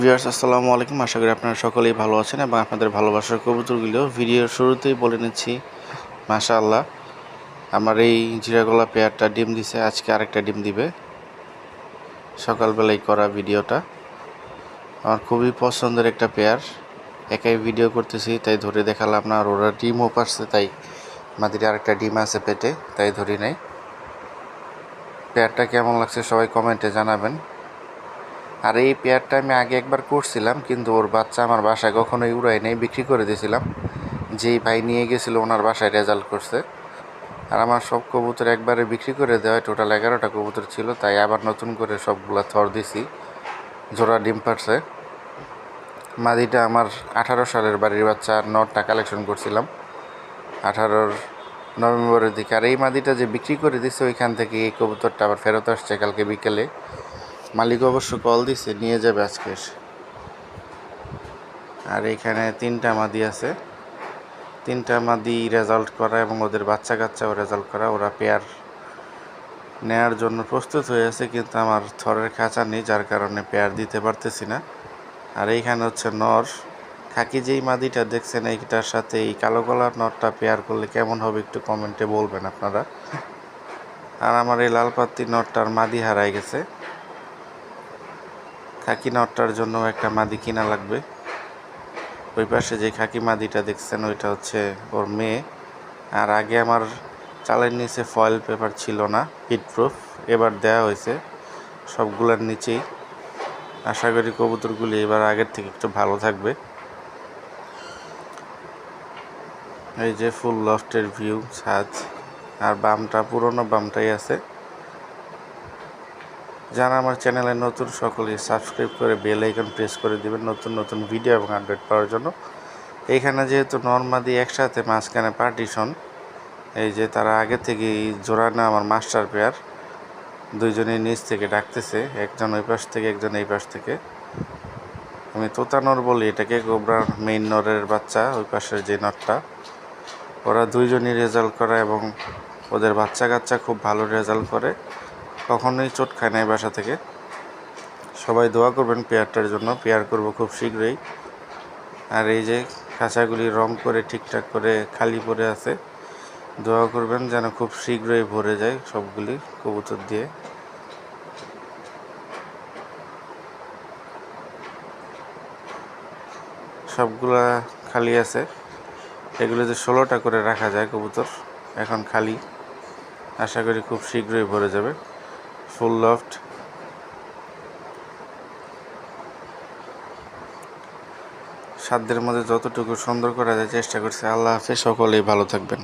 Viewers আসসালামু আলাইকুম। আশা করি আপনারা সকলেই ভালো আছেন এবং আপনাদের ভালোবাসার কবুতরগুলো ভিডিওর শুরুতেই বলে নিচ্ছি মাশা আল্লাহ আমার এই জিরাগোলা পেয়ারটা ডিম দিছে, আজকে আরেকটা ডিম দিবে। সকালবেলায় করা ভিডিওটা। আমার খুবই পছন্দের একটা পেয়ার। একাই ভিডিও করতেছি, তাই ধরে দেখালাম না, আর ওরা ডিমও পারছে, তাই আমাদের আরেকটা ডিম আছে পেটে, তাই ধরি নাই। পেয়ারটা কেমন লাগছে সবাই কমেন্টে জানাবেন। আর এই পেয়ারটা আমি আগে একবার করছিলাম, কিন্তু ওর বাচ্চা আমার বাসায় কখনোই উড়াই নেই, বিক্রি করে দিয়েছিলাম যেই ভাই নিয়ে গেছিল, ওনার বাসায় রেজাল্ট করছে। আর আমার সব কবুতর একবারে বিক্রি করে দেওয়া টোটাল এগারোটা কবুতর ছিল, তাই আবার নতুন করে সবগুলা থর দিছি, জোড়া ডিম পারছে মাদিটা আমার আঠারো সালের বাড়ির বাচ্চা নটটা কালেকশন করছিলাম। আঠারোর নভেম্বরের দিকে। আর এই মাদিটা যে বিক্রি করে দিছে, ওইখান থেকে এই কবুতরটা আবার ফেরত আসছে কালকে বিকেলে। মালিক অবশ্য কল দিছে, নিয়ে যাবে আজকে আর এখানে তিনটা মাদি আছে। তিনটা মাদি রেজাল্ট করা এবং ওদের বাচ্চা কাচ্চাও রেজাল্ট করা। ওরা পেয়ার নেয়ার জন্য প্রস্তুত হয়ে আছে, কিন্তু আমার থরের খাঁচা নেই, যার কারণে পেয়ার দিতে পারতেছি না। আর এইখানে হচ্ছে নর। খাকি যেই মাদিটা দেখছেন, এইটার সাথে এই কালো কলার নরটা পেয়ার করলে কেমন হবে একটু কমেন্টে বলবেন আপনারা। আর আমার এই লাল পাত্তি নরটার মাদি হারাই গেছে। খাকি নটটার জন্য একটা মাদি কিনা লাগবে। ওই পাশে যে খাকি মাদিটা দেখছেন, ওইটা হচ্ছে ওর মেয়ে। আর আগে আমার চালের নিচে ফয়েল পেপার ছিল না হিটপ্রুফ এবার দেয়া হয়েছে সবগুলোর নিচেই। আশা করি কবুতরগুলি এবার আগের থেকে একটু ভালো থাকবে। এই যে ফুল লফটের ভিউ ছাদ। আর বামটা, পুরনো বামটাই আছে। যারা আমার চ্যানেলে নতুন, সকলেই সাবস্ক্রাইব করে বেল আইকন প্রেস করে দিবেন নতুন নতুন ভিডিও এবং আপডেট পাওয়ার জন্য। এইখানে যেহেতু নর্মাদি একসাথে মাঝখানে পার্টিশন এই যে তারা আগে থেকেই জোড়া না আমার মাস্টার পেয়ার দুইজনের নিচ থেকে ডাকতেছে, একজন ওই পাশ থেকে, একজন এই পাশ থেকে। আমি তোতানর বলি, এটাকে গোবরার মেইন নরের বাচ্চা, ওই পাশের যে নটটা। ওরা দুইজনই রেজাল্ট করা এবং ওদের বাচ্চা কাচ্চা খুব ভালো রেজাল্ট করে। কখনোই চোট খায় নাই বাসা থেকে। সবাই দোয়া করবেন পেয়ারটার জন্য। পেয়ার করব খুব শীঘ্রই। আর এই যে খাঁচাগুলি রং করে, ঠিকঠাক করে খালি পড়ে আছে, দোয়া করবেন যেন খুব শীঘ্রই ভরে যায় সবগুলি কবুতর দিয়ে। সবগুলা খালি আছে। এগুলোতে ষোলোটা করে রাখা যায় কবুতর, এখন খালি। আশা করি খুব শীঘ্রই ভরে যাবে। ফুল লফট সাধ্যের মধ্যে যতটুকু সুন্দর করা যায় চেষ্টা করছি। আল্লাহ হাফেজ, সকলেই ভালো থাকবেন।